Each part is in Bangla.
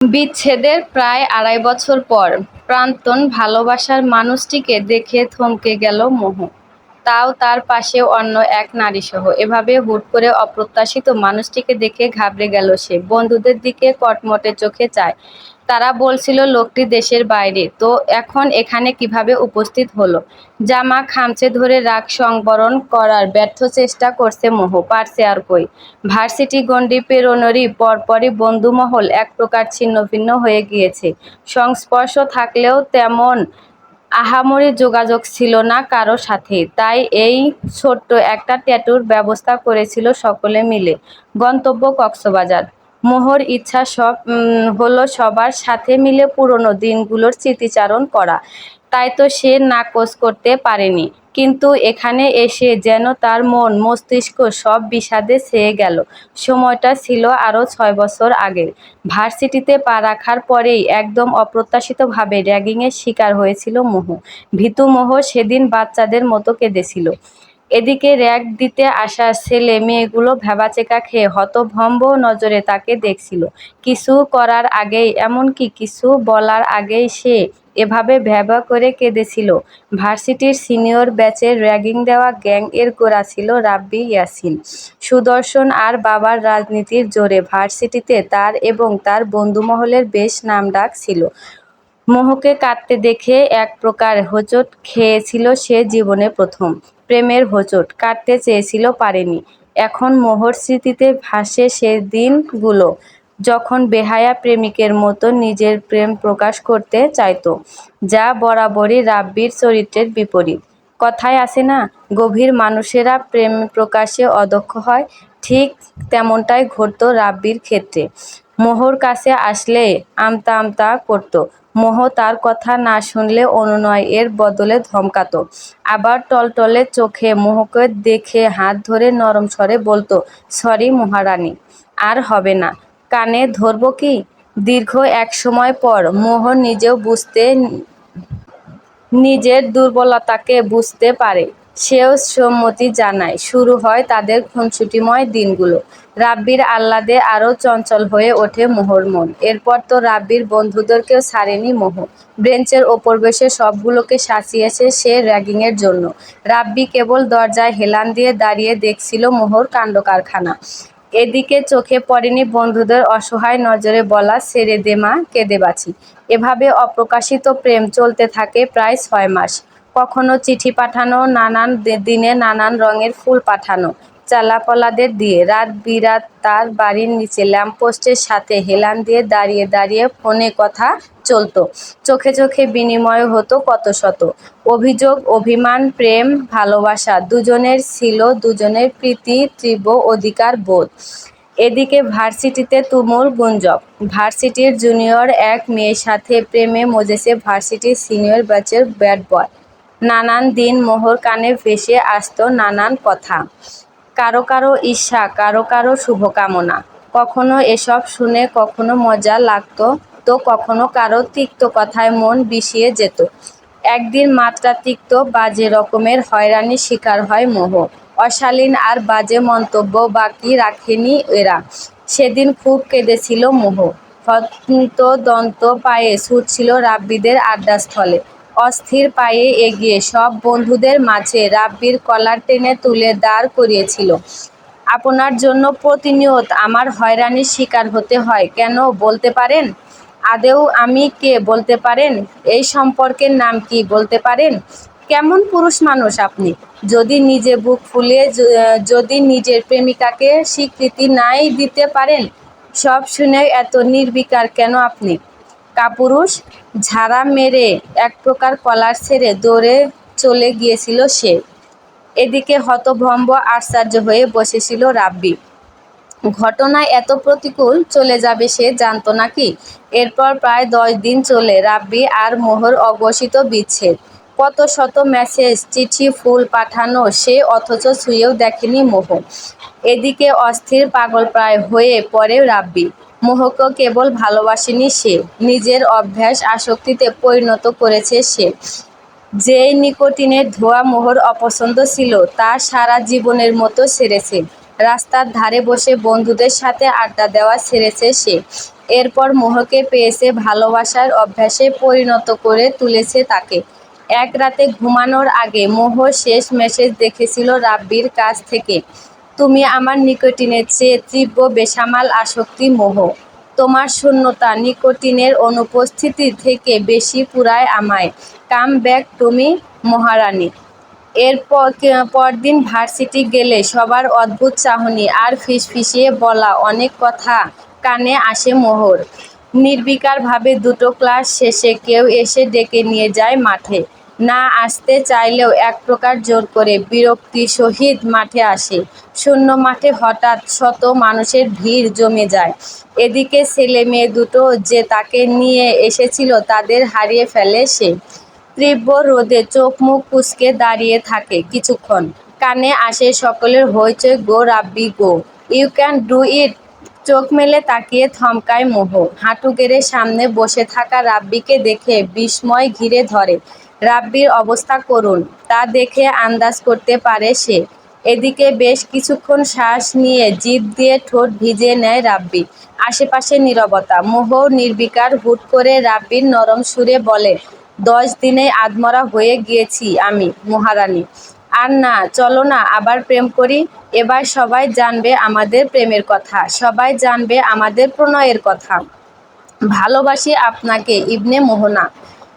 বিচ্ছেদের প্রায় আড়াই বছর পর প্রান্তন ভালোবাসার মানুষটিকে দেখে থমকে গেল মোহ। তাও তার পাশে অন্য এক নারীসহ। এভাবে হুট করে অপ্রত্যাশিত মানুষটিকে দেখে ঘাবড়ে গেল সে। বন্ধুদের দিকে কটমটে চোখে চায়। তারা বলছিল, লোকটি দেশের বাইরে। তো এখন এখানে কীভাবে উপস্থিত হলো? জামা খামচে ধরে রাগ সংবরণ করার ব্যর্থ চেষ্টা করছে মোহ। পারছে আর কই? ভার্সিটি গণ্ডি পেরোনোরই পরপরই বন্ধুমহল এক প্রকার ছিন্নভিন্ন হয়ে গিয়েছে। সংস্পর্শ থাকলেও তেমন আহামরি যোগাযোগ ছিল না কারও সাথে। তাই এই ছোট্ট একটা ট্যাটুর ব্যবস্থা করেছিল সকলে মিলে। গন্তব্য কক্সবাজার। মোহর, ইচ্ছা সব হলো সবার সাথে মিলে পুরনো দিনগুলোর স্মৃতিচারণ করা। তাই তো সে নাকচ করতে পারেনি। কিন্তু এখানে এসে যেন তার মন, মস্তিষ্ক সব বিষাদে ছেয়ে গেল। সময়টা ছিল আরও ছয় বছর আগের। ভার্সিটিতে পা রাখার পরেই একদম অপ্রত্যাশিতভাবে র্যাগিংয়ের শিকার হয়েছিল মোহ। ভীতু মোহ সেদিন বাচ্চাদের মতো কেঁদেছিল। এদিকে র্যাগ দিতে আসা ছেলে মেয়েগুলো ভ্যাবাচেকা খেয়ে হতভম্ব নজরে তাকে দেখছিল। কিছু করার আগেই, এমনকি কিছু বলার আগেই সে এভাবে ভ্যাবা করে কেঁদেছিল। ভার্সিটির সিনিয়র ব্যাচের র্যাগিং দেওয়া গ্যাং এর গোড়া ছিল রাব্বি ইয়াসিন। সুদর্শন আর বাবার রাজনীতির জোরে ভার্সিটিতে তার এবং তার বন্ধুমহলের বেশ নামডাক ছিল। মোহকে কাঁদতে দেখে এক প্রকার হোঁচট খেয়েছিল সে জীবনে প্রথম। প্রেমের হোঁচট, কাটতে চেয়েছিল পারেনি। এখন মোহর স্মৃতিতে ভাসে সে দিনগুলো যখন বেহায়া প্রেমিকের মতো নিজের প্রেম প্রকাশ করতে চাইতো, যা বরাবরই রাব্বির চরিত্রের বিপরীত। কথায় আছে না, গভীর মানুষেরা প্রেম প্রকাশে অদক্ষ হয়, ঠিক তেমনটাই ঘটত রাব্বির ক্ষেত্রে। মোহর কাছে আসলে আমতা আমতা করত মোহ তার কথা না শুনলে অনুনয় এর বদলে ধমকাতো। আবার টলটলে চোখে মোহকে দেখে হাত ধরে নরম স্বরে বলতো, সরি মহারানী, আর হবে না। কানে ধরবো কি? দীর্ঘ এক সময় পর মোহ নিজেও বুঝতে নিজের দুর্বলতাকে বুঝতে পারে। সেও সম্মতি জানায়, শুরু হয় তাদের খুনসুটিময় দিনগুলো। রাব্বির আহ্লাদে আরও চঞ্চল হয়ে ওঠে মোহর মন। এরপর তো রাব্বির বন্ধুদেরকেও ছাড়েনি মোহ। ব্রেঞ্চের ওপর বসে সবগুলোকে সাঁচিয়েছে সে র্যাগিংয়ের জন্য। রাব্বি কেবল দরজায় হেলান দিয়ে দাঁড়িয়ে দেখছিল মোহর কাণ্ডকারখানা এদিকে চোখে পড়েনি বন্ধুদের অসহায় নজরে বলা ছেড়ে দে মা, কেঁদে বাঁচি। এভাবে অপ্রকাশিত প্রেম চলতে থাকে প্রায় ছয় মাস। কখনো চিঠি পাঠানো, নানান দিনে নানান রঙের ফুল পাঠানো। চালাপলাদের দিয়ে রাত বিরাত তার বাড়ির নিচে ল্যাম্পপোস্টের সাথে হেলান দিয়ে দাঁড়িয়ে দাঁড়িয়ে ফোনে কথা চলতো। চোখে চোখে বিনিময় হতো কত শত। অভিযোগ, অভিমান, প্রেম, ভালোবাসা দুজনের ছিল দুজনের প্রীতি, তীব্র অধিকার বোধ। এদিকে ভার্সিটিতে তুমুল গুঞ্জব। ভার্সিটির জুনিয়র এক মেয়ের সাথে প্রেমে মজেছে ভার্সিটির সিনিয়র ব্যাচের ব্যাট বয়। নানান দিন মোহর কানে ভেসে আসতো নানান কথা। কারও কারও ঈর্ষা, কারও কারও শুভকামনা। কখনো এসব শুনে কখনো মজা লাগতো, তো কখনো কারও তিক্ত কথায় মন বিষিয়ে যেত। একদিন মাত্রাতিক্ত বাজে রকমের হয়রানির শিকার হয় মোহ। অশালীন আর বাজে মন্তব্য বাকি রাখেনি এরা। সেদিন খুব কেঁদেছিল মোহ। হন্তদন্ত পায়ে ছুটছিল রাব্বিদের আড্ডাস্থলে। অস্থির পায়ে এগিয়ে সব বন্ধুদের মাঝে রাব্বির কলার টেনে তুলে দাঁড় করিয়েছিল। আপনার জন্য প্রতিনিয়ত আমার হয়রানির শিকার হতে হয়, কেন বলতে পারেন? আদেও আমি কে বলতে পারেন? এই সম্পর্কের নাম কি বলতে পারেন? কেমন পুরুষ মানুষ আপনি? যদি নিজে বুক ফুলিয়ে যদি নিজের প্রেমিকাকে স্বীকৃতি নাই দিতে পারেন? সব শুনে এত নির্বিকার কেন আপনি? কাপুরুষ ঝাড়া মেরে এক প্রকার কলার ছেড়ে দৌড়ে চলে গিয়েছিল সে। এদিকে হতভম্ব আশ্চর্য হয়ে বসেছিল রাব্বি। ঘটনা এত প্রতিকূল চলে যাবে সে জানতো নাকি এরপর প্রায় দশ দিন চলে রাব্বি আর মোহর অঘোষিত বিচ্ছেদ। কত শত মেসেজ চিঠি, ফুল পাঠানো সে অথচ ছুঁয়েও দেখেনি মোহ এদিকে অস্থির পাগল প্রায় হয়ে পড়ে রাব্বি। মোহকে কেবল ভালোবাসেনি সে, নিজের অভ্যাস আসক্তিতে পরিণত করেছে সে। যেই নিকোটিনের ধোয়া মোহর অপছন্দ ছিল, তা সারা জীবনের মতো সেরেছে। রাস্তার ধারে বসে বন্ধুদের সাথে আড্ডা দেওয়া ছেড়েছে সে। এরপর মোহকে পেয়েছে ভালোবাসার অভ্যাসে পরিণত করে তুলেছে তাকে। এক রাতে ঘুমানোর আগে মোহ শেষ মেসেজ দেখেছিল রাব্বির কাছ থেকে। তুমি আমার নিকটিনের চেয়ে তীব্র, বেসামাল আসক্তি মোহ। তোমার শূন্যতা নিকোটিনের অনুপস্থিতি থেকে বেশি পুরায় আমায়। কাম ব্যাক তুমি, মহারানী। এরপর পরদিন ভার্সিটি গেলে সবার অদ্ভুত চাহনি, আর ফিসফিসিয়ে বলা অনেক কথা কানে আসে মোহর। নির্বিকারভাবে দুটো ক্লাস শেষে কেউ এসে ডেকে নিয়ে যায় মাঠে। না আসতে চাইলেও এক প্রকার জোর করে বিরক্তি সহিত মাঠে আসে। শূন্য মাঠে হঠাৎ শত মানুষের ভিড় জমে যায়। এদিকে ছেলে মেয়ে দুটো যে তাকে নিয়ে এসেছিল তাদের হারিয়ে ফেলে সে। তীব্র রোদে চোখ মুখ কুচকে দাঁড়িয়ে থাকে কিছুক্ষণ। কানে আসে সকলের হইচই, go Rabbi, go. You can do it. চোখ মেলে তাকিয়ে থমকায় মোহ। হাঁটু গেড়ে সামনে বসে থাকা রাব্বিকে দেখে বিস্ময় ঘিরে ধরে। রাব্বির অবস্থা করুন, তা দেখে আন্দাজ করতে পারে সে। এদিকে বেশ কিছুক্ষণ শ্বাস নিয়ে জিভ দিয়ে ঠোঁট ভিজিয়ে নেয় রাব্বি। আশেপাশে নীরবতা, মোহ, নির্বিকার হুট করে রাব্বির নরম সুরে বলে, দশ দিনে আধমরা হয়ে গিয়েছি আমি, মহারানী। আর না, চলো না, আবার প্রেম করি। এবার সবাই জানবে আমাদের প্রেমের কথা, সবাই জানবে আমাদের প্রণয়ের কথা। ভালোবাসি আপনাকে, ইবনে মোহনা।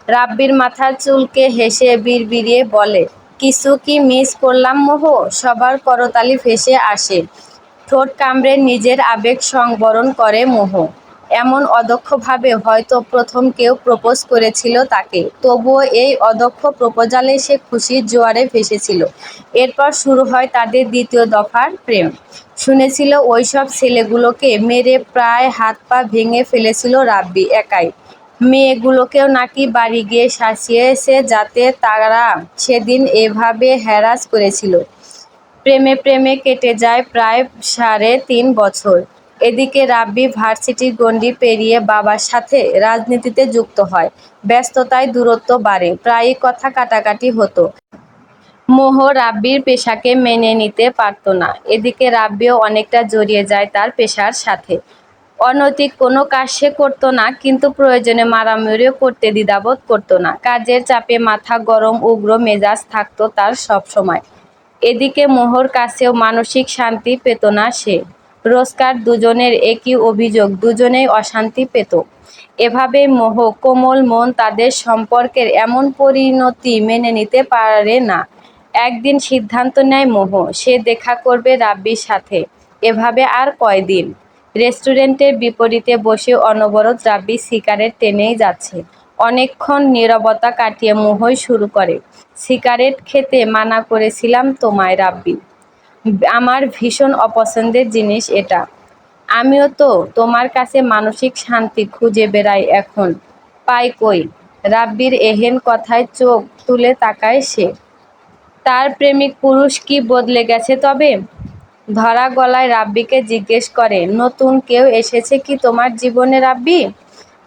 রাব্বির মাথার চুলকে হেসে বিড়বিড়িয়ে বলে, কিছু কি মিস করলাম মোহ? সবার করতালি ভেসে আসে। ঠোঁট কামড়ে নিজের আবেগ সংবরণ করে মোহ। এমন অদক্ষভাবে হয়তো প্রথম কেউ প্রপোজ করেছিল তাকে। তবুও এই অদক্ষ প্রপোজালে সে খুশির জোয়ারে ভেসেছিল। এরপর শুরু হয় তাদের দ্বিতীয় দফার প্রেম। শুনেছিল ওইসব ছেলেগুলোকে মেরে প্রায় হাত পা ভেঙে ফেলেছিল রাব্বি একাই। মেয়েগুলোকেও নাকি বাড়ি গিয়ে শাসিয়েছে যাতে তারা সেদিন এভাবে হ্যারাস করেছিল। প্রেমে প্রেমে কেটে যায় প্রায় সাড়ে তিন বছর। এদিকে রাব্বি ভার্সিটির গণ্ডি পেরিয়ে বাবার সাথে রাজনীতিতে যুক্ত হয়। ব্যস্ততায় দূরত্ব বাড়ে, প্রায়ই কথা কাটাকাটি হতো। মোহ রাব্বির পেশাকে মেনে নিতে পারত না। এদিকে রাব্বিও অনেকটা জড়িয়ে যায় তার পেশার সাথে। অনৈতিক কোনো কাজ সে করতো না, কিন্তু প্রয়োজনে মারামারিও করতে, দ্বিধাবোধ করতো না। কাজের চাপে মাথা গরম, উগ্র মেজাজ থাকতো তার সব সময় এদিকে মোহর কাছেও মানসিক শান্তি পেত না সে। রোজকার দুজনের একই অভিযোগ, দুজনেই অশান্তি পেত। এভাবে মোহ, কোমল মন তাদের সম্পর্কের এমন পরিণতি মেনে নিতে পারে না। একদিন সিদ্ধান্ত নেয় মোহ, সে দেখা করবে রাব্বির সাথে। এভাবে আর কয়দিন? রেস্টুরেন্টের বিপরীতে বসে অনবরত রাব্বি সিগারেট টেনেই যাচ্ছে। অনেকক্ষণ নীরবতা কাটিয়ে মোহই শুরু করে। সিগারেট খেতে মানা করেছিলাম তোমায়, রাব্বি। আমার ভীষণ অপছন্দের জিনিস এটা। আমিও তো তোমার কাছে মানসিক শান্তি খুঁজে বেড়াই এখন। পাই কই? রাব্বির এহেন কথায় চোখ তুলে তাকায় সে। তার প্রেমিক পুরুষ কি বদলে গেছে তবে? ধরা গলায় রাব্বিকে জিজ্ঞেস করে, নতুন কেউ এসেছে কি তোমার জীবনে, রাব্বি?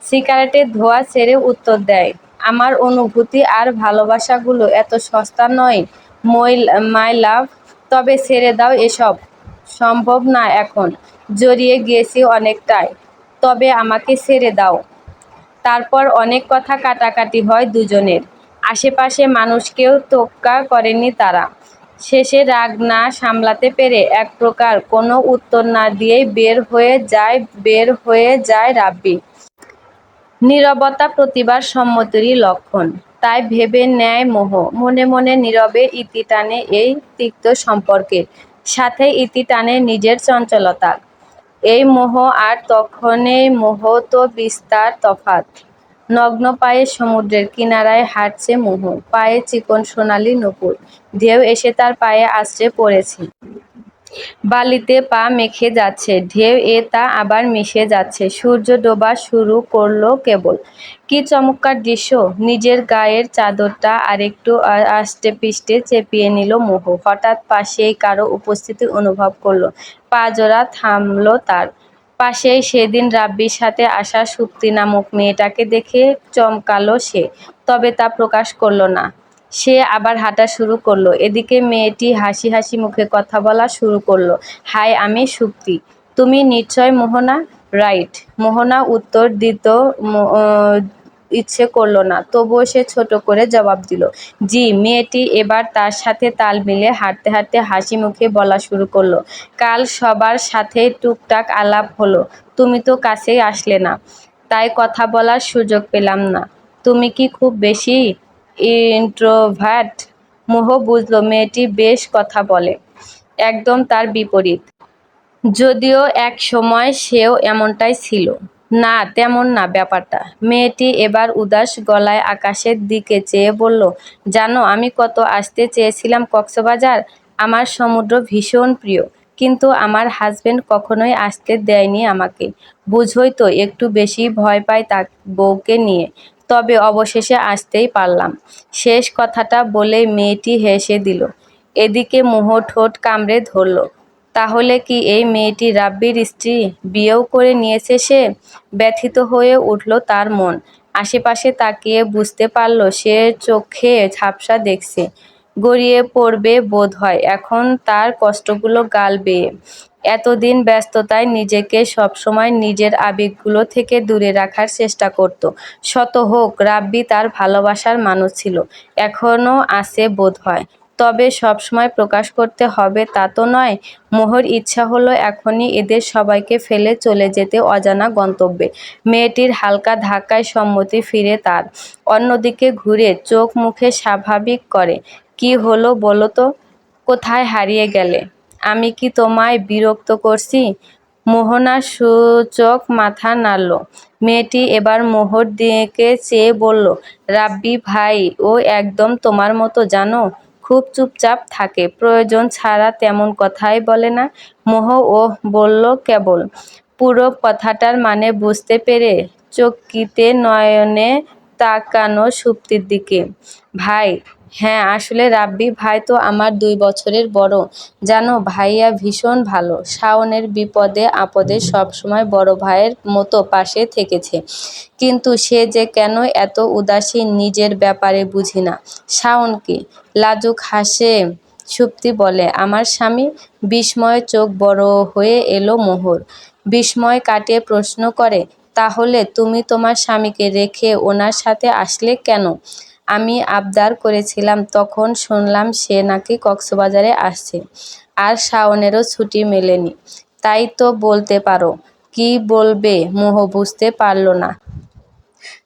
সিগারেটের ধোয়া ছেড়ে উত্তর দেয়, আমার অনুভূতি আর ভালোবাসাগুলো এত সস্তা নয়, মই মাই লাভ তবে ছেড়ে দাও এসব। সম্ভব না এখন, জড়িয়ে গিয়েছি অনেকটাই, তবে আমাকে ছেড়ে দাও। তারপর অনেক কথা কাটাকাটি হয় দুজনের। আশেপাশে মানুষকেও তোক্কা করেনি তারা। শেষে রাগ না সামলাতে পেরে এক প্রকার কোনো উত্তর না দিয়েই বের হয়ে যায়, বের হয়ে যায় রাব্বি। নীরবতা প্রতিবার সম্মতিরই লক্ষণ। তাই ভেবে নেয় মোহ। মনে মনে নীরবে ইতি টানে এই তিক্ত সম্পর্কে। সাথে ইতি টানে নিজের চঞ্চলতা। এই মোহ আর তখনই মোহ তো বিস্তার তফাত নগ্ন পায়ে সমুদ্রের কিনারায় হাঁটছে মোহ, পায়ে চিকন সোনালি নুপুর। ঢেউ এসে তার পায়ে আশ্রে পড়েছে। বালিতে পা মেখে যাচ্ছে, ঢেউ এ তা আবার মিশে যাচ্ছে। সূর্য ডোবা শুরু করল কেবল। কি চমৎকার দৃশ্য! নিজের গায়ের চাদরটা আরেকটু আষ্টে পিষ্টে চেপিয়ে নিল মোহ। হঠাৎ পাশেই কারও উপস্থিতি অনুভব করল। পা জোড়া থামলো তার। পাশেই সেদিন রাব্বির সাথে আসা সুপ্তি নামক মেয়েটাকে দেখে চমকালো সে, তবে তা প্রকাশ করল না। সে আবার হাঁটা শুরু করল। এদিকে মেয়েটি হাসি হাসি মুখে কথা বলা শুরু করল। হাই, আমি সুপ্তি। তুমি নিশ্চয় মোহনা? রাইট, মোহনা উত্তর দিত ইচ্ছে করল না। তবুও সে ছোট করে জবাব দিল, জি, মেয়েটি এবার তার সাথে তাল মিলে হাঁটতে হাঁটতে হাসি মুখে বলা শুরু করল, কাল সবার সাথে টুকটাক আলাপ হলো, তুমি তো কাছেই আসলে না, তাই কথা বলার সুযোগ পেলাম না, তুমি কি খুব বেশি ইন্ট্রোভার্ট মোহ বুঝলো, মেয়েটি বেশ কথা বলে, একদম তার বিপরীত, যদিও এক সময় সেও এমনটাই ছিল। না, তেমন না ব্যাপারটা। মেয়েটি এবার উদাস গলায় আকাশের দিকে চেয়ে বলল, জানো, আমি কত আসতে চেয়েছিলাম কক্সবাজার। আমার সমুদ্র ভীষণ প্রিয়, কিন্তু আমার হাজবেন্ড কখনোই আসতে দেয়নি আমাকে। বুঝোই তো, একটু বেশি ভয় পায় তার বউকে নিয়ে। তবে অবশেষে আসতেই পারলাম। শেষ কথাটা বলে মেয়েটি হেসে দিল। এদিকে মোহ ঠোঁট কামড়ে ধরল। তাহলে কি এই মেয়েটি রাব্বির স্ত্রী বিয়েও করে নিয়েছে সে? ব্যথিত হয়ে উঠল তার মন। আশেপাশে তাকিয়ে বুঝতে পারল সে চোখে ঝাপসা দেখছে। গড়িয়ে পড়বে বোধ হয়। এখন তার কষ্টগুলো গাল বেয়ে। এতদিন ব্যস্ততায় নিজেকে সবসময় নিজের আবেগগুলো থেকে দূরে রাখার চেষ্টা করত। শত হোক, রাব্বি তার ভালোবাসার মানুষ ছিল। এখনও আছে বোধ হয়। তবে সবসময় প্রকাশ করতে হবে তা তো নয়। মোহর ইচ্ছা হলো এখনই এদের সবাইকে ফেলে চলে যেতে অজানা গন্তব্যে। মেয়েটির হালকা ধাক্কায় সম্মতি ফিরে তার। অন্যদিকে ঘুরে চোখ মুখে স্বাভাবিক করে। কি হলো বলো তো? কোথায় হারিয়ে গেলে? আমি কি তোমায় বিরক্ত করছি? মোহনা সূচক মাথা নাড়ল। মেয়েটি এবার মোহর দিকে চেয়ে বলল, রাব্বি ভাই, ও একদম তোমার মতো জানো? খুব চুপচাপ থাকে। প্রয়োজন ছাড়া তেমন কথাই বলে না। মোহ ও বলল কেবল। পুরো কথাটার মানে বুঝতে পেরে চকিতে নয়নে তাকানো সুপ্তির দিকে। ভাই হ্যাঁ আসলে রাব্বি ভাই তো আমার দুই বছরের বড়। জানো, ভাইয়া ভীষণ ভালো। শাওনের বিপদে আপদে সবসময় বড় ভাইয়ের মতো পাশে থেকেছে। কিন্তু সে যে কেন এত উদাসীন নিজের ব্যাপারে বুঝি না। শাওনকে লাজুক হাসে, সুপ্তি বলে, আমার স্বামী? বিস্ময়ে চোখ বড় হয়ে এলো মোহর। বিস্ময় কাটিয়ে প্রশ্ন করে, তাহলে তুমি তোমার স্বামীকে রেখে ওনার সাথে আসলে কেন? আমি আবদার করেছিলাম, তখন শুনলাম সে নাকি কক্সবাজারে আসছে আর শাওনেরও ছুটি মেলেনি। তাই তো বলতে পারো, কি বলবে মোহ বুঝতে পারল না।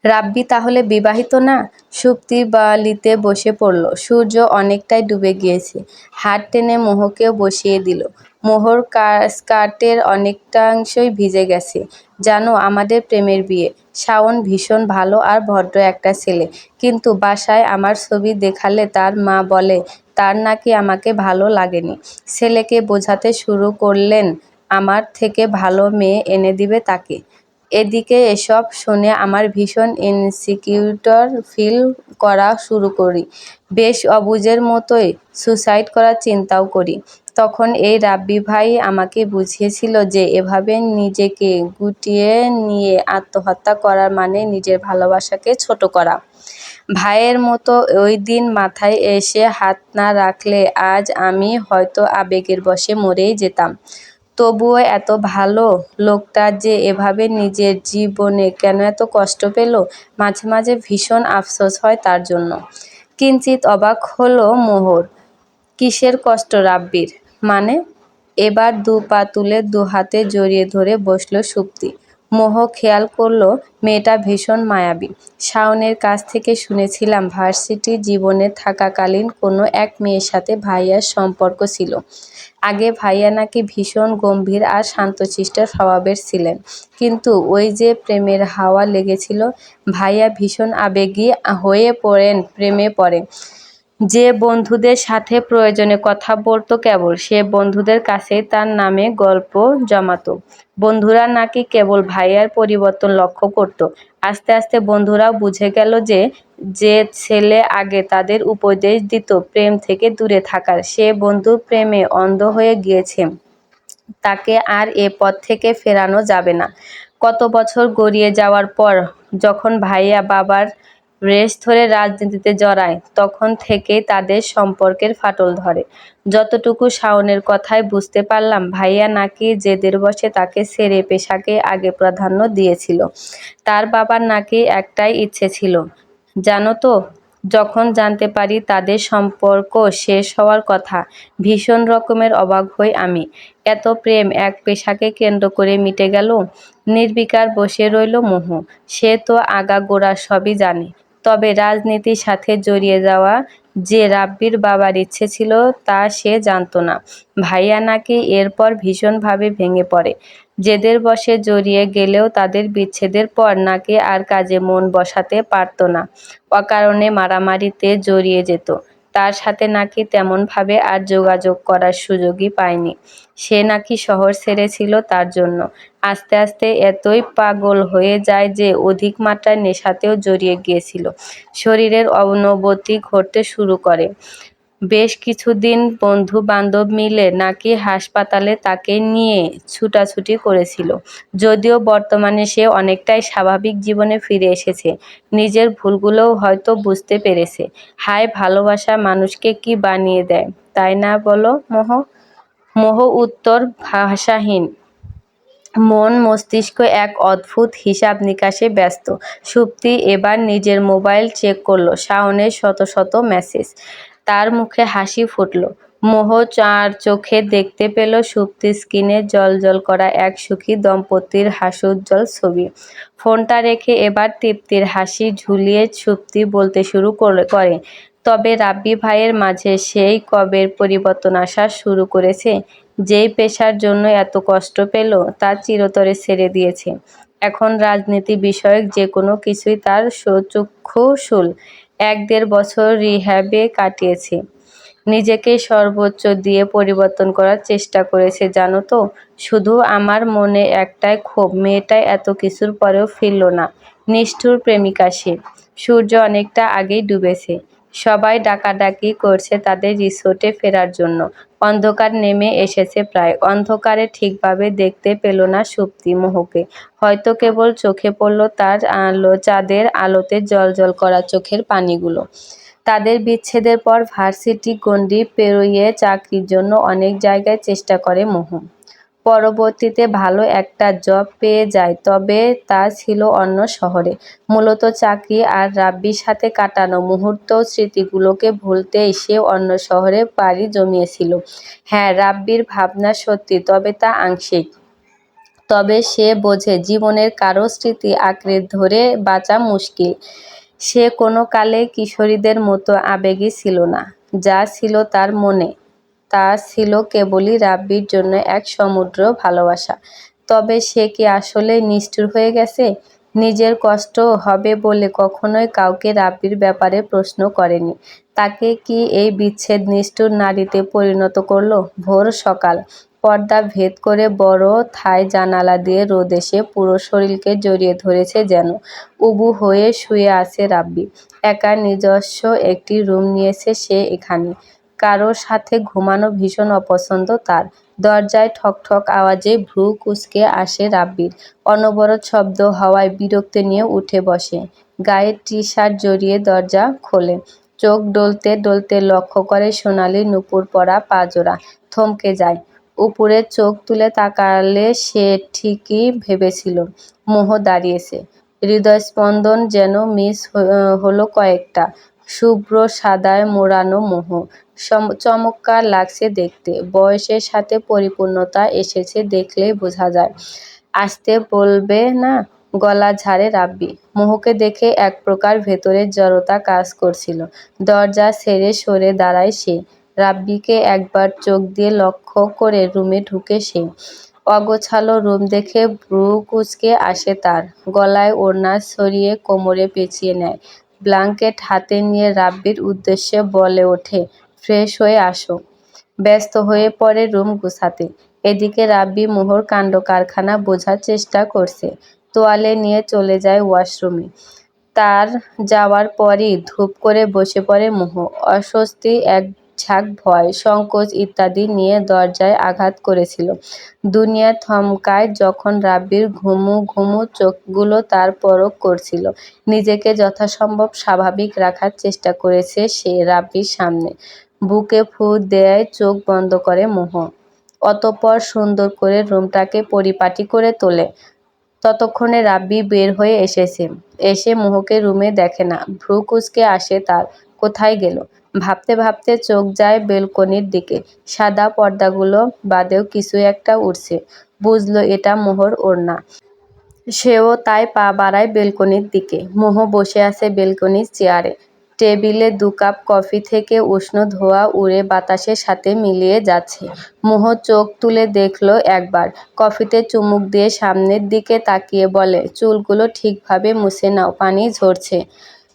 রাব্বি তাহলে বিবাহিত না? সুপ্তি বালিতে বসে পড়ল। সূর্য অনেকটাই ডুবে গিয়েছে। হাত টেনে মোহকেও বসিয়ে দিল। মোহর স্কার্টের অনেকটাংশই ভিজে গেছে। জানো, আমাদের প্রেমের বিয়ে। শাওন ভীষণ ভালো আর ভদ্র একটা ছেলে। কিন্তু বাসায় আমার ছবি দেখালে তার মা বলে, তার নাকি আমাকে ভালো লাগেনি। ছেলেকে বোঝাতে শুরু করলেন, আমার থেকে ভালো মেয়ে এনে দিবে তাকে। এদিকে এসব শুনে আমার ভীষণ ইনসিকিউটর ফিল করা শুরু করি। বেশ অবুজের মতোই সুসাইড করার চিন্তাও করি। তখন এই রাব্বি ভাই আমাকে বুঝিয়েছিল যে এভাবে নিজেকে গুটিয়ে নিয়ে আত্মহত্যা করার মানে নিজের ভালোবাসাকে ছোট করা। ভাইয়ের মতো ওই দিন মাথায় এসে হাত না রাখলে আজ আমি হয়তো আবেগের বশে মরেই যেতাম। তবুও এত ভালো লোকটা যে এভাবে নিজের জীবনে কেন এত কষ্ট পেল? মাঝে মাঝে ভীষণ আফসোস হয় তার জন্য। কিঞ্চিত অবাক হলো মোহর। কিসের কষ্ট রাব্বির? মানে এবার দু পা তুলে দু হাতে জড়িয়ে ধরে বসল সুপ্তি। মোহ খেয়াল করল মেয়েটা ভীষণ মায়াবী। শাওনের কাছ থেকে শুনেছিলাম ভার্সিটি জীবনে থাকাকালীন কোনো এক মেয়ের সাথে ভাইয়ার সম্পর্ক ছিল। আগে ভাইয়া নাকি ভীষণ গম্ভীর আর শান্তশিষ্ট স্বভাবের ছিলেন। কিন্তু ওই যে প্রেমের হাওয়া লেগেছিল, ভাইয়া ভীষণ আবেগী হয়ে পড়েন, প্রেমে পড়ে যে বন্ধুদের সাথে প্রয়োজনে কথা বলতো কেবল, সে বন্ধুদের কাছেই তার নামে গল্প জমাতো। বন্ধুরা নাকি কেবল ভাইয়ার পরিবর্তন লক্ষ্য করত। আস্তে আস্তে বন্ধুরাও বুঝে গেল যে যে ছেলে আগে তাদের উপদেশ দিত প্রেম থেকে দূরে থাকার, সে বন্ধু প্রেমে অন্ধ হয়ে গিয়েছে। তাকে আর এ পথ থেকে ফেরানো যাবে না। কত বছর গড়িয়ে যাওয়ার পর, যখন ভাইয়া বাবার রেশ ধরে রাজনীতিতে জড়ায়, তখন থেকেই তাদের সম্পর্কের ফাটল ধরে। যতটুকু শাওনের কথায় বুঝতে পারলাম, ভাইয়া নাকি জেদের বসে তাকে ছেড়ে পেশাকে আগে প্রাধান্য দিয়েছিল। তার বাবার নাকি একটাই ইচ্ছে ছিল। জানো তো, যখন জানতে পারি তাদের সম্পর্ক শেষ হওয়ার কথা, ভীষণ রকমের অবাক হই আমি। এত প্রেম এক পেশাকে কেন্দ্র করে মিটে গেল, নির্বিকার বসে রইল মোহ। সে তো আগাগোড়া সবই জানে। তবে রাজনীতির সাথে জড়িয়ে যাওয়া যে রাব্বির বাবার ইচ্ছে ছিল তা সে জানত না। ভাইয়া নাকি এরপর ভীষণভাবে ভেঙে পড়ে। জেদের বসে জড়িয়ে গেলেও তাদের বিচ্ছেদের পর নাকি আর কাজে মন বসাতে পারত না। অকারণে মারামারিতে জড়িয়ে যেত। তার সাথে নাকি তেমনভাবে আর যোগাযোগ করার সুযোগই পায়নি। সে নাকি শহর ছেড়েছিল তার জন্য। আস্তে আস্তে এতই পাগল হয়ে যায় যে অধিক মাত্রায় নেশাতেও জড়িয়ে গিয়েছিল। শরীরের অবনবতি ঘটতে শুরু করে। বেশ কিছুদিন বন্ধু বান্ধব মিলে নাকি হাসপাতালে তাকে নিয়ে ছুটাছুটি করেছিল। যদিও বর্তমানে সে অনেকটাই স্বাভাবিক জীবনে ফিরে এসেছে। নিজের ভুলগুলোও হয়তো বুঝতে পেরেছে। হায়, ভালোবাসা মানুষকে কি বানিয়ে দেয়, তাই না বলো মোহ? মোহ উত্তর ভাষাহীন। মন মস্তিষ্ক এক অদ্ভুত হিসাব নিকাশে ব্যস্ত। সুপ্তি এবার নিজের মোবাইল চেক করল, শাওনের শত শত মেসেজ তার মুখে হাসি ফুটল। মোহ চার চোখে দেখতে পেল সুপ্তি স্ক্রিনে জল করা এক সুখী দম্পতির হাস্যোজ্জ্বল ছবি। ফোনটা রেখে এবার তৃপ্তির হাসি ঝুলিয়ে সুপ্তি বলতে শুরু করে। তবে রাব্বি ভাইয়ের মাঝে সেই কবের পরিবর্তন আসা শুরু করেছে, যেই পেশার জন্য এত কষ্ট পেল তা চিরতরে ছেড়ে দিয়েছে। এখন রাজনীতি বিষয়ক যে কোনো কিছুই তার চক্ষুশুল এক দেড় বছর রিহ্যাবে কাটিয়েছি। নিজেকে সর্বোচ্চ দিয়ে পরিবর্তন করার চেষ্টা করেছে, জানো তো? শুধু আমার মনে একটাই ক্ষোভ, মেয়েটাই এত কিছুর পরেও ফিরল না। নিষ্ঠুর প্রেমিকা সে। সূর্য অনেকটা আগেই ডুবেছে। সবাই ডাকাডাকি করছে তাদের রিসোর্টে ফেরার জন্য। অন্ধকার নেমে এসেছে প্রায়। অন্ধকারে ঠিকভাবে দেখতে পেল না সুপ্তি মোহকে। হয়তো কেবল চোখে পড়ল তার আলো, চাঁদের আলোতে জল করা চোখের পানিগুলো। তাদের বিচ্ছেদের পর ভার্সিটি গণ্ডি পেরোইয়ে চাকরির জন্য অনেক জায়গায় চেষ্টা করে মোহ পরবর্তীতে ভালো একটা জব পেয়ে যায়, তবে তা ছিল অন্য শহরে। মূলত চাকরি আর রাব্বির সাথে কাটানো মুহূর্ত স্মৃতিগুলোকে ভুলতেই সে অন্য শহরে পাড়ি জমিয়েছিল। হ্যাঁ রাব্বির ভাবনা সত্যি, তবে তা আংশিক। তবে সে বোঝে জীবনের কারও স্মৃতি আঁকড়ে ধরে বাঁচা মুশকিল। সে কোনো কালে কিশোরীদের মতো আবেগী ছিল না, যা ছিল তার মনে। তা ছিল কেবলই রাব্বির জন্য এক সমুদ্র ভালোবাসা। তবে সে কি আসলে নিষ্ঠুর হয়ে গেছে? নিজের কষ্ট হবে বলে কখনোই কাউকে রাব্বির ব্যাপারে প্রশ্ন করেনি। তাকে কি এই বিচ্ছেদ নিষ্ঠুর নারীতে পরিণত করল? ভোর সকাল। পর্দা ভেদ করে বড় থাই জানালা দিয়ে রোদ এসে পুরো শরীরকে জড়িয়ে ধরেছে যেন। উবু হয়ে শুয়ে আছে রাব্বি। একা নিজস্ব একটি রুম নিয়েছে সে এখানে। কারোর সাথে ঘুমানো ভীষণ অপছন্দ তার। দরজায় ঠক ঠক আওয়াজে ভ্রু কুচকে আসে রাব্বির। অনবরত শব্দ হওয়ায় বিরক্ত নিয়ে উঠে বসে। গায়ে টি শার্ট জড়িয়ে দরজা খোলে। চোখ ডলতে ডলতে লক্ষ্য করে সোনালি নুপুর পরা পাজোড়া থমকে যায়। উপরে চোখ তুলে তাকালে সে ঠিকই ভেবেছিল, মোহ দাঁড়িয়েছে। হৃদয়স্পন্দন যেন মিস হলো কয়েকটা। শুভ্র, সাদায় মোড়ানো মোহ। চমৎকার লাগছে দেখতে। বয়সের সাথে পরিপূর্ণতা এসেছে দেখলেই বোঝা যায়। আসতে বলবে না? গলা ঝাড়ে রাব্বি। মোহকে দেখে এক প্রকার ভেতরের জড়তা কাজ করছিল। দরজা ছেড়ে সরে দাঁড়ায় সে। রাব্বিকে একবার চোখ দিয়ে লক্ষ্য করে রুমে ঢুকে সে। অগোছালো রুম দেখে ভ্রু কুচকে আসে তার। গলায় ওড়না ছড়িয়ে কোমরে পেঁচিয়ে নেয়। ব্লাঙ্কেট হাতে নিয়ে রাব্বির উদ্দেশ্যে বলে ওঠে, ফ্রেশ হয়ে আসো। ব্যস্ত হয়ে পড়ে রুম গুছাতে। এদিকে রাব্বি মোহর কাণ্ড কারখানা বোঝার চেষ্টা করছে। তোয়ালে নিয়ে চলে যায় ওয়াশরুমে। তার যাওয়ার পরই ধূপ করে বসে পড়ে মোহ। অস্বস্তি এক ইচ্ছাক ভয়, সংকোচ ইত্যাদি নিয়ে দরজায় আঘাত করেছিল। দুনিয়া থমকায় যখন রাব্বির ঘুমু ঘুমু চোখগুলো তার পরখ করছিল। নিজেকে যথাসম্ভব স্বাভাবিক রাখার চেষ্টা করেছে সে রাব্বির সামনে। বুকে ফু দেয় চোখ বন্ধ করে মোহ। অতঃপর সুন্দর করে রুমটাকে পরিপাটি করে তোলে। ততক্ষণে রাব্বি বের হয়ে এসেছে। এসে মোহকে রুমে দেখে না। ভ্রু কুঁচকে আসে তার। কোথায় গেল? ভাবতে ভাবতে চোখ যায় বেলকনির দিকে। সাদা পর্দাগুলো বাদেও কিছু একটা উড়ছে। বুঝল এটা মোহর ওড়না। সেও তাই পা বাড়ায় বেলকনির দিকে। মোহ বসে আছে বেলকনির চেয়ারে। টেবিলে দু কাপ কফি থেকে উষ্ণ ধোয়া উড়ে বাতাসের সাথে মিলিয়ে যাচ্ছে। মোহ চোখ তুলে দেখল একবার। কফিতে চুমুক দিয়ে সামনের দিকে তাকিয়ে বলে, চুলগুলো ঠিকভাবে মুছে নাও পানি ঝরছে।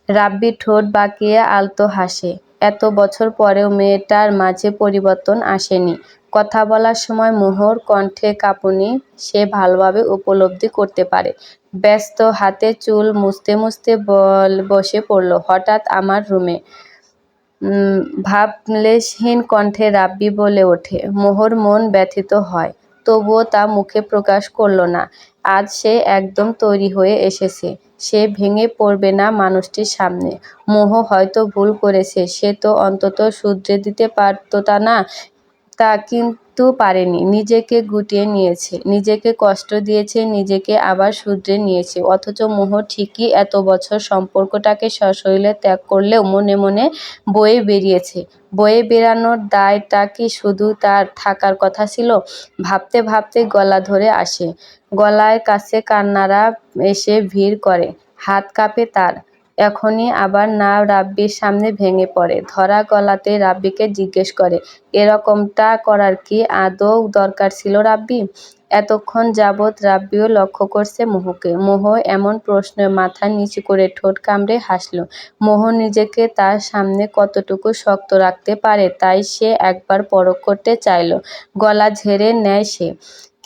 রাব্বি ঠোঁট বাঁকিয়ে আলতো হাসে। এত বছর পরেও মেয়েটার মাঝে পরিবর্তন আসেনি। কথা বলার সময় মোহর কণ্ঠে কাঁপুনি সে ভালোভাবে উপলব্ধি করতে পারে। ব্যস্ত হাতে চুল মুছতে মুছতে বল বসে পড়ল হঠাৎ আমার রুমে। ভাবলেশহীন কণ্ঠে রাব্বি বলে ওঠে। মোহর মন ব্যথিত হয়। তবুও তা মুখে প্রকাশ করল না। আজ সে একদম তৈরি হয়ে এসেছে। সে ভেঙে পড়বে না মানুষটির সামনে। মোহ হয়তো ভুল করেছে, সে তো অন্তত শুধরে দিতে পারত তা না, তা কিন্তু পারেনি। নিজেকে গুটিয়ে নিয়েছে। নিজেকে কষ্ট দিয়েছে, নিজেকে আবার শুধরে নিয়েছে। অথচ মোহ ঠিকই এত বছর সম্পর্কটাকে সশরীরে ত্যাগ করলেও মনে মনে বয়ে বেরিয়েছে বয়ে বেড়ানোর দায়টা কি শুধু তার থাকার কথা ছিল? ভাবতে ভাবতে গলা ধরে আসে। গলার কাছে কান্নারা এসে ভিড় করে। হাত কাঁপে তার। এখনই আবার না রাব্বির সামনে ভেঙে পড়ে। ধরা গলাতে রাব্বিকে জিজ্ঞেস করে, এরকমটা করার কি আদৌ দরকার ছিল রাব্বি? এতক্ষণ যাবৎ রাব্বিও লক্ষ্য করছে মোহকে। মোহ এমন প্রশ্নে মাথা নিচু করে ঠোঁট কামড়ে হাসল। মোহ নিজেকে তার সামনে কতটুকু শক্ত রাখতে পারে তাই সে একবার পরখ করতে চাইল। গলা ঝেড়ে নেয় সে।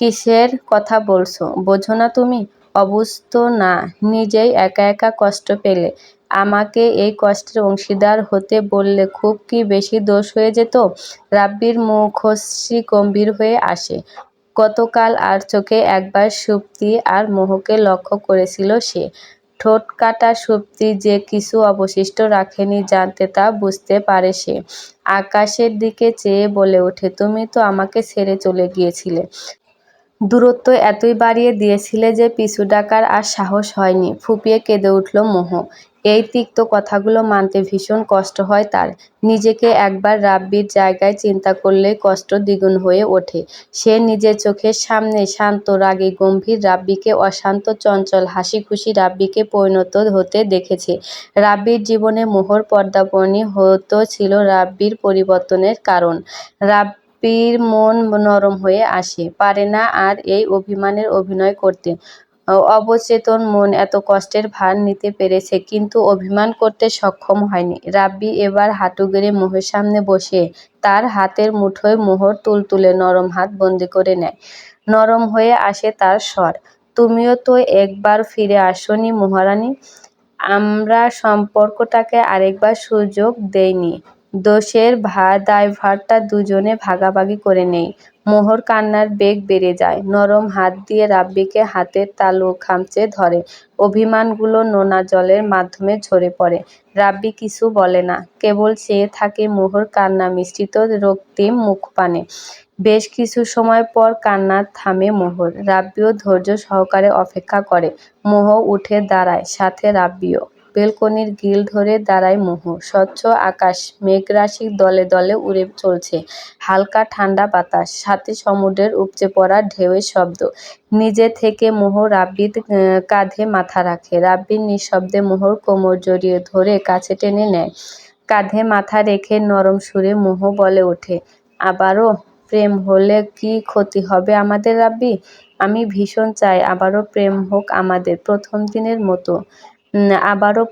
কিসের কথা বলছ বোঝো না তুমি? অবুঝত না নিজেই একা একা কষ্ট পেলে। আমাকে এই কষ্টের অংশীদার হতে বললে খুব কি বেশি দোষ হয়ে যেত? রাব্বির মুখশ্রী গম্ভীর হয়ে আসে। গতকাল আর চোখে একবার সুপ্তি আর মোহকে লক্ষ্য করেছিল সে। ঠোঁট কাটা সুপ্তি যে কিছু অবশিষ্ট রাখেনি জানতে তা বুঝতে পারে সে। আকাশের দিকে চেয়ে বলে ওঠে, তুমি তো আমাকে ছেড়ে চলে গিয়েছিলে। দূরত্ব এতই বাড়িয়ে দিয়েছিলে যে পিছু ডাকার আর সাহস হয়নি। ফুঁপিয়ে কেঁদে উঠল মোহ। এই তিক্ত কথাগুলো মানতে ভীষণ কষ্ট হয় তার। নিজেকে একবার রাব্বির জায়গায় চিন্তা করলেই কষ্ট দ্বিগুণ হয়ে ওঠে। সে নিজের চোখের সামনে শান্ত, রাগে গম্ভীর রাব্বিকে অশান্ত, চঞ্চল হাসি খুশি রাব্বিকে পরিণত হতে দেখেছে। রাব্বির জীবনে মোহর পদার্পণই হতো ছিল রাব্বির পরিবর্তনের কারণ। রাব্বির মন নরম হয়ে আসে। পারে না আর এই অভিমানের অভিনয় করতে। অবচেতন মন এত কষ্টের ভার নিতে পেরেছে, কিন্তু অভিমান করতে সক্ষম হয়নি। রাব্বি এবার হাঁটু গেড়ে মোহের সামনে বসে, তার হাতের মুঠোয় মোহর তুলতুলে নরম হাত বন্দি করে নেয়। নরম হয়ে আসে তার স্বর। তুমিও তো একবার ফিরে আসোনি মহারানী। আমরা সম্পর্কটাকে আরেকবার সুযোগ দেইনি। দোষের ভার দায়ভারটা দুজনে ভাগাভাগি করে নেই। মোহর কান্নার বেগ বেড়ে যায়। নরম হাত দিয়ে রাব্বিকে হাতের তালু খামচে ধরে। অভিমানগুলো নোনা জলের মাধ্যমে ঝরে পড়ে। রাব্বি কিছু বলে না। কেবল চেয়ে থাকে মোহর কান্না মিশ্রিত রক্তিম মুখপানে। বেশ কিছু সময় পর কান্না থামে মোহর। রাব্বিও ধৈর্য সহকারে অপেক্ষা করে। মোহ উঠে দাঁড়ায়, সাথে রাব্বিও। বেলকনির গ্রিল ধরে দাঁড়ায় মোহ। স্বচ্ছ আকাশ মেঘরাশি দলে দলে উড়ে চলছে। হালকা ঠান্ডা বাতাস। সাথে সমুদ্রের উপচে পড়া ঢেউয়ের শব্দ। নিজে থেকে মোহ রাব্বির কাঁধে মাথা রাখে। রাব্বি নিঃশব্দে মোহর কোমর জড়িয়ে ধরে কাছে টেনে নেয়। কাঁধে মাথা রেখে নরম সুরে মোহ বলে ওঠে, আবারও প্রেম হলে কি ক্ষতি হবে আমাদের রাব্বি? আমি ভীষণ চাই আবারও প্রেম হোক আমাদের প্রথম দিনের মতো। আবারও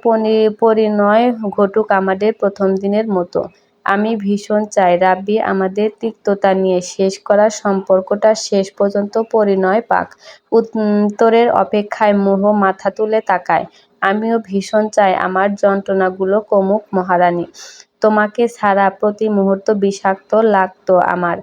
পরিণয় ঘটুক আমাদের প্রথম দিনের মতো। আমি ভীষণ চাই রাব্বি আমাদের তিক্ততা নিয়ে শেষ করা সম্পর্কটা শেষ পর্যন্ত পরিণয় পাক। উত্তরের অপেক্ষায় মোহ মাথা তুলে তাকায়। আমিও ভীষণ চাই আমার যন্ত্রণাগুলো কমুক মহারানী। তোমাকে ছাড়া প্রতি মুহূর্ত বিষাক্ত লাগতো আমার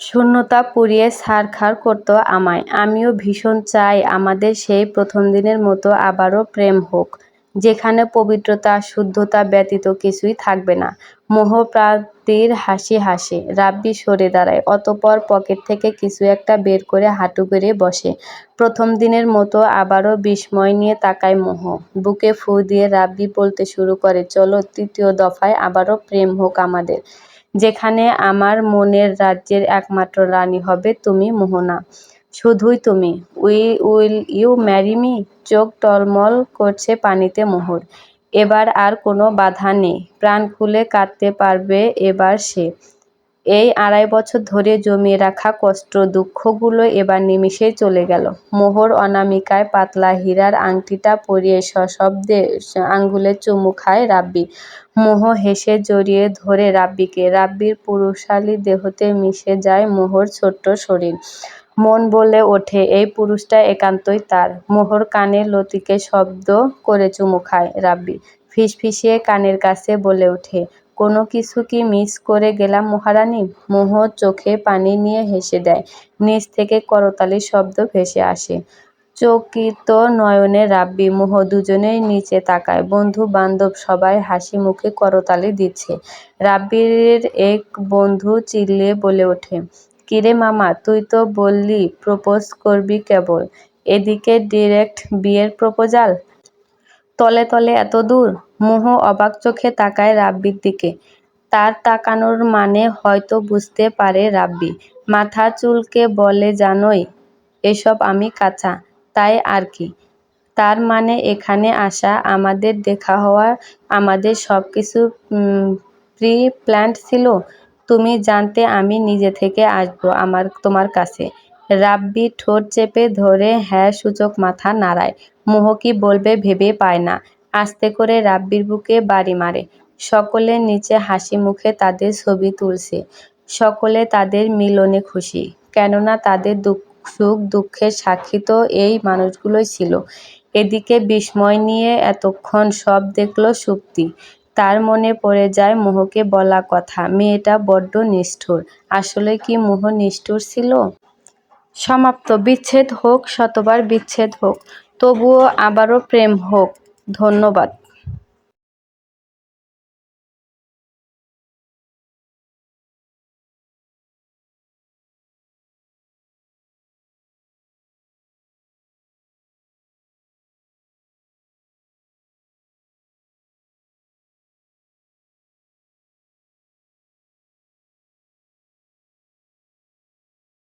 শূন্যতা পুড়িয়ে ছারখার করতো আমায়। আমিও ভীষণ চাই আমাদের সেই প্রথম দিনের মতো আবারও প্রেম হোক, যেখানে পবিত্রতা, শুদ্ধতা ব্যতীত কিছুই থাকবে না। মোহ প্রান্তির হাসি হাসে, রাব্বি সরে দাঁড়ায়, অতপর পকেট থেকে কিছু একটা বের করে হাঁটু গেড়ে বসে। প্রথম দিনের মতো আবারও বিস্ময় নিয়ে তাকায় মোহ, বুকে ফু দিয়ে রাব্বি বলতে শুরু করে, চলো, তৃতীয় দফায় আবারও প্রেম হোক আমাদের। যেখানে আমার মনের রাজ্যের একমাত্র রানী হবে তুমি, মোহনা। শুধুই তুমি। We will you marry me? চোখ টলমল করছে পানিতে মোহর। এবার আর কোনো বাধা নেই। প্রাণ খুলে কাঁদতে পারবে এবার সে। এই আড়াই বছর ধরে জমিয়ে রাখা কষ্ট দুঃখগুলো এবার নিমিষেই চলে গেল। মোহর অনামিকায় পাতলা হীরার আংটিটা পরিয়ে সশব্দে আঙ্গুলে চুমু খায় রাব্বি। মোহ হেসে জড়িয়ে ধরে রাব্বিকে। রাব্বির পুরুষালী দেহতে মিশে যায় মোহর ছোট্ট শরীর। মন বলে ওঠে, এই পুরুষটা একান্তই তার। মোহর কানে লতিকে শব্দ করে চুমু খায় রাব্বি। ফিসফিসিয়ে কানের কাছে বলে ওঠে কোনো কিছু কি মিস করে গেলাম মহারানী? মোহ চোখে পানি নিয়ে হেসে দেয়। নিচ থেকে করতালির শব্দ ভেসে আসে। চকিত নয়নে রাব্বি, মোহ দুজনেই নিচে তাকায়। বন্ধু বান্ধব সবাই হাসি মুখে করতালি দিচ্ছে। রাব্বির এক বন্ধু চিল্লিয়ে বলে ওঠে, কিরে মামা, তুই তো বললি প্রপোজ করবি কেবল। এদিকে ডিরেক্ট বিয়ের প্রপোজাল? তলে তলে এত দূর? মোহ অবাক চোখে তাকায় রাব্বির দিকে। তার তাকানোর মানে হয়তো বুঝতে পারে রাব্বি। মাথা চুলকে বলে, জানোই, এসব আমি কাঁচা, তাই আর কি? তার মানে এখানে আসা, আমাদের দেখা হওয়া, আমাদের সব কিছু প্রি প্ল্যান্ড ছিল? তুমি জানতে আমি নিজে থেকে আসব আমার, তোমার কাছে। রাব্বি ঠোঁট চেপে ধরে হ্যাঁ সূচক মাথা নাড়ায়। মোহ কি বলবে ভেবে পায় না। আস্তে করে রাব্বির বুকে বাড়ি মারে। সকলে নিচে হাসি মুখে তাদের ছবি তুলছে। সকলে তাদের মিলনে খুশি। কেননা তাদের দুঃখ, সুখ, দুঃখের সাক্ষী তো এই মানুষগুলোই ছিল। এদিকে বিস্ময় নিয়ে এতক্ষণ সব দেখল সুপ্তি। তার মনে পড়ে যায় মোহকে বলা কথা, মেয়েটা বড্ড নিষ্ঠুর। আসলে কি মোহ নিষ্ঠুর ছিল? সমাপ্ত। বিচ্ছেদ হোক, শতবার বিচ্ছেদ হোক। তবুও আবারও প্রেম হোক। ধন্যবাদ।